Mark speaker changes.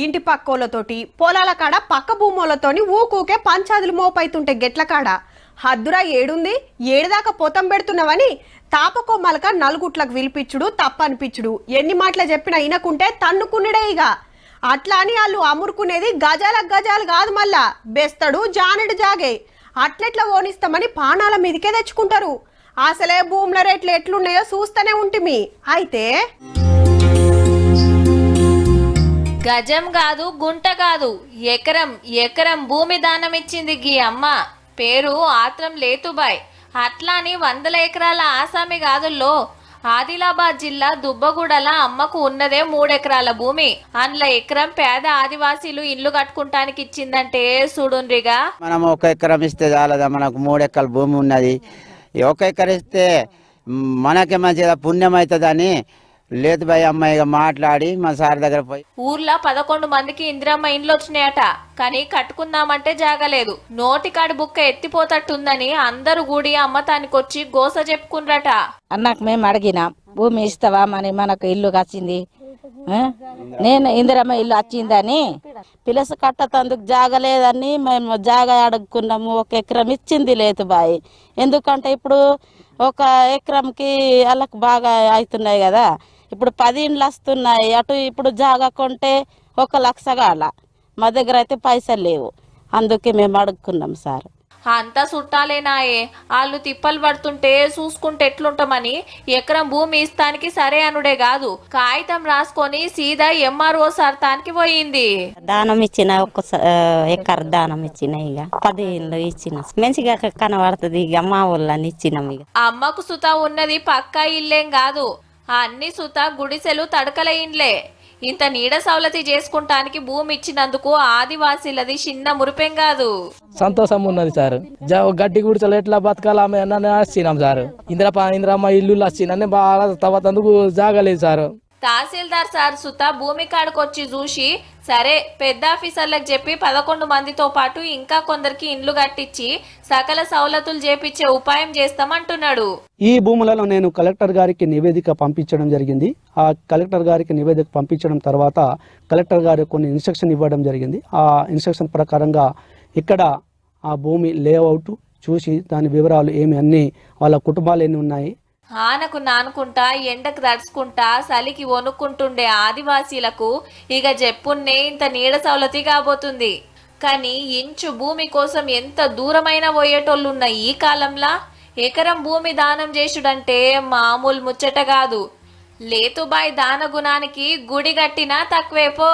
Speaker 1: ఇంటి పక్కోళ్ళతోటి పొలాల కాడ పక్క భూములతోని ఊకూకే పంచాదులు మోపైతుంటే గెట్ల కాడ. హద్దురా ఏడుంది? ఏడుదాకా పొతం పెడుతున్నావని మలక నలుగుట్లకు విలిపించుడు తప్పనిపించుడు ఎన్ని మాటలు చెప్పినా ఇనకుంటే తన్నుకున్నడే ఇక అట్లా అని వాళ్ళు అమురుకునేది గజాల గజాలు కాదు మళ్ళా. బెస్తడు జానడు జాగే. అట్లెట్లా ఓనిస్తామని పానాల మీదకే తెచ్చుకుంటారు. అసలే భూముల రేట్లు ఎట్లున్నాయో చూస్తూనే ఉంటిమి. అయితే
Speaker 2: గజం కాదు గుంట కాదు. ఎకరం ఎకరం భూమి దానం ఇచ్చింది గీ అమ్మ. పేరు ఆత్రం లేతుబాయ్. అట్లా అని వందల ఎకరాల ఆసామి కాదుల్లో ఆదిలాబాద్ జిల్లా దుబ్బగూడల అమ్మకు ఉన్నదే మూడెకరాల భూమి. అందులో ఎకరం పేద ఆదివాసీలు ఇల్లు కట్టుకుంటానికి ఇచ్చిందంటే చూడుండ్రిగా?
Speaker 3: మనం ఒక ఎకరం ఇస్తే చాలదా? మనకు మూడెకరాల భూమి ఉన్నది. ఒక ఎకరం ఇస్తే మనకే మంచిగా పుణ్యం అవుతుందని లేదు భయ్ అమ్మాయిగా మాట్లాడి మా సార్ దగ్గర పోయి.
Speaker 2: ఊర్లో పదకొండు మందికి ఇందిరమ్మ ఇండ్లు వచ్చినాయట. కానీ కట్టుకుందామంటే జాగలేదు నోటికాడి బుక్క ఎత్తిపోతట్టుందని అందరూ కూడి అమ్మతానికొచ్చి గోస చెప్పుకుండ్రట
Speaker 4: అన్నకు మేము అడిగినాం భూమి ఇస్తావా మరి మనకు ఇల్లు వచ్చింది ఆ? నేను ఇందిరమ్మ ఇల్లు వచ్చిందని పిలస కట్టతందుకు జాగలేదని మేము జాగ అడుక్కున్నాము ఒక ఎకరం ఇచ్చింది లేదు బాయ్. ఎందుకంటే ఇప్పుడు ఒక ఎకరంకి వాళ్ళకి బాగా అవుతున్నాయి కదా. ఇప్పుడు పది ఇండ్లు వస్తున్నాయి. అటు ఇప్పుడు జాగా కొంటే ఒక లక్ష కాల మా దగ్గర అయితే పైసలు లేవు. అందుకే మేము అడుక్కున్నాం సార్.
Speaker 2: అంతా చుట్టాలేనాయే వాళ్ళు తిప్పలు పడుతుంటే చూసుకుంటే ఎట్లుంటామని ఎకరం భూమి ఇస్తానికి సరే అనుడే కాదు. కాగితం రాసుకొని సీదా ఎంఆర్ఓ సర్తానికి పోయింది.
Speaker 5: దానం ఇచ్చిన ఒక ఎక్కర దానం ఇచ్చిన ఇక. పది ఇళ్ళు ఇచ్చిన. మంచిగా కనబడుతుంది ఇక మా ఊళ్ళని ఇచ్చినాం ఇక.
Speaker 2: అమ్మకు సుత ఉన్నది పక్కా ఇల్లేం కాదు. అన్ని సుత గుడిసెలు తడకల ఇండ్లే ఇంత నీడ సవలతి చేసుకుంటానికి భూమి ఇచ్చినందుకు ఆదివాసీలది చిన్న మురిపెం కాదు.
Speaker 6: సంతోషం ఉన్నది సార్ గడ్డి గుడిసెలు ఎట్లా బతకాలా అని వచ్చినాం సార్. ఇందిరా ఇందిరమ్మ ఇల్లు వచ్చిందని బాగా తవ్వతందుకు జాగలేదు సార్.
Speaker 2: తహసీల్దార్ సార్ సుత భూమి కాడకొచ్చి చూసి సరే పెద్ద ఆఫీసర్లకు చెప్పి పదకొండు మందితో పాటు ఇంకా కొందరికి ఇండ్లు కట్టించి సకల సౌలతులు చేపించే ఉపాయం చేస్తామంటున్నాడు.
Speaker 7: ఈ భూములలో నేను కలెక్టర్ గారికి నివేదిక పంపించడం జరిగింది. ఆ కలెక్టర్ గారికి నివేదిక పంపించడం తర్వాత కలెక్టర్ గారు కొన్ని ఇన్స్ట్రక్షన్ ఇవ్వడం జరిగింది. ఆ ఇన్స్ట్రక్షన్ ప్రకారంగా ఇక్కడ ఆ భూమి లేఅవుట్ చూసి దాని వివరాలు ఏమి అన్నీ వాళ్ళ కుటుంబాలు ఎన్ని ఉన్నాయి
Speaker 2: ఆనకు నానుకుంటా ఎండకు తడుచుకుంటా చలికి వణుక్కుంటుండే ఆదివాసీలకు ఇక చెప్పున్నే ఇంత నీడ సవలతి కాబోతుంది కానీ ఇంచు భూమి కోసం ఎంత దూరమైన పోయేటోళ్ళున్న ఈ కాలంలా ఎకరం భూమి దానం చేసుడంటే మామూలు ముచ్చట కాదు. లేతుబాయ్ దాన గుణానికి గుడి కట్టినా తక్కువేపో.